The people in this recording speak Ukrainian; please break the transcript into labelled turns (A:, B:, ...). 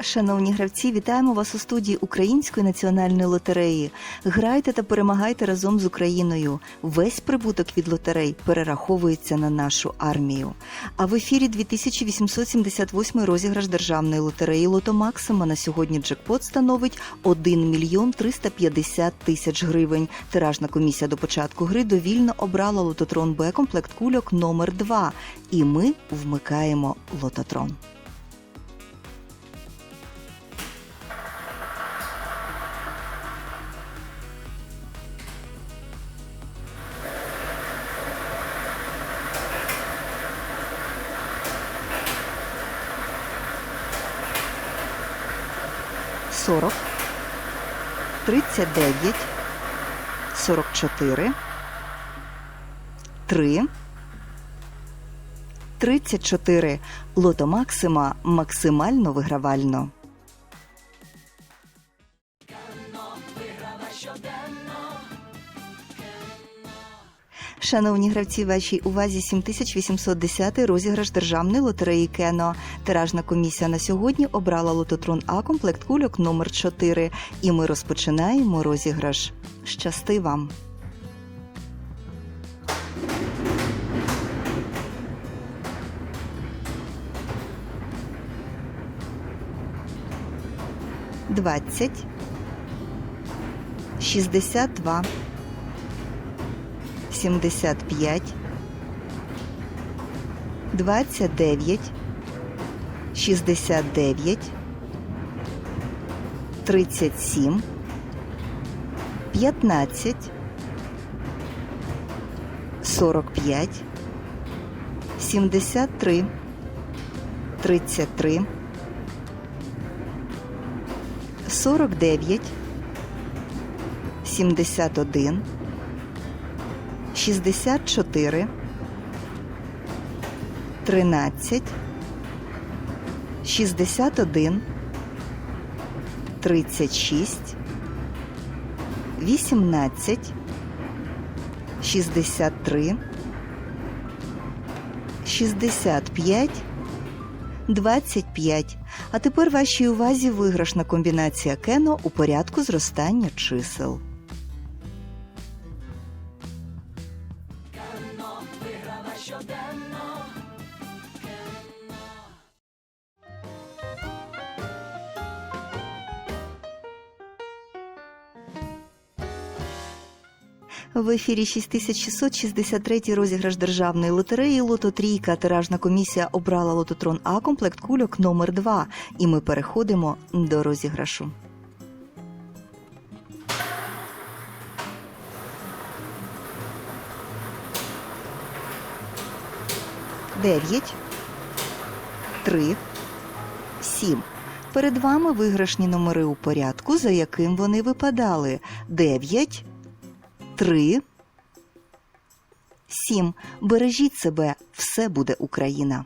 A: Шановні гравці, вітаємо вас у студії Української національної лотереї. Грайте та перемагайте разом з Україною. Весь прибуток від лотерей перераховується на нашу армію. А в ефірі 2878 розіграш державної лотереї Лото Максима на сьогодні джекпот становить 1 мільйон 350 тисяч гривень. Тиражна комісія до початку гри довільно обрала лототрон Б комплект кульок номер 2 І ми вмикаємо лототрон. Сорок, тридцять дев'ять, сорок чотири, три, тридцять чотири. Лото Максима максимально вигравально. Шановні гравці, вашій увазі 7810 розіграш державної лотереї Кено. Тиражна комісія на сьогодні обрала лототрон А комплект кульок номер 4 І ми розпочинаємо розіграш. Щасти вам! Двадцять, шістдесят два. 75, 29, 69, 37, 15, 45, 73, 33, 49, 71, 64, 13, 61, 36, 18, 63, 65, 25. А тепер вашій увазі виграшна комбінація кено у порядку зростання чисел. В ефірі 6663 розіграш державної лотереї Лото Трійка. Тиражна комісія обрала лототрон А комплект кульок номер 2 І ми переходимо до розіграшу. Дев'ять, три, сім. Перед вами виграшні номери у порядку, за яким вони випадали. Дев'ять, три, сім. Бережіть себе, все буде Україна.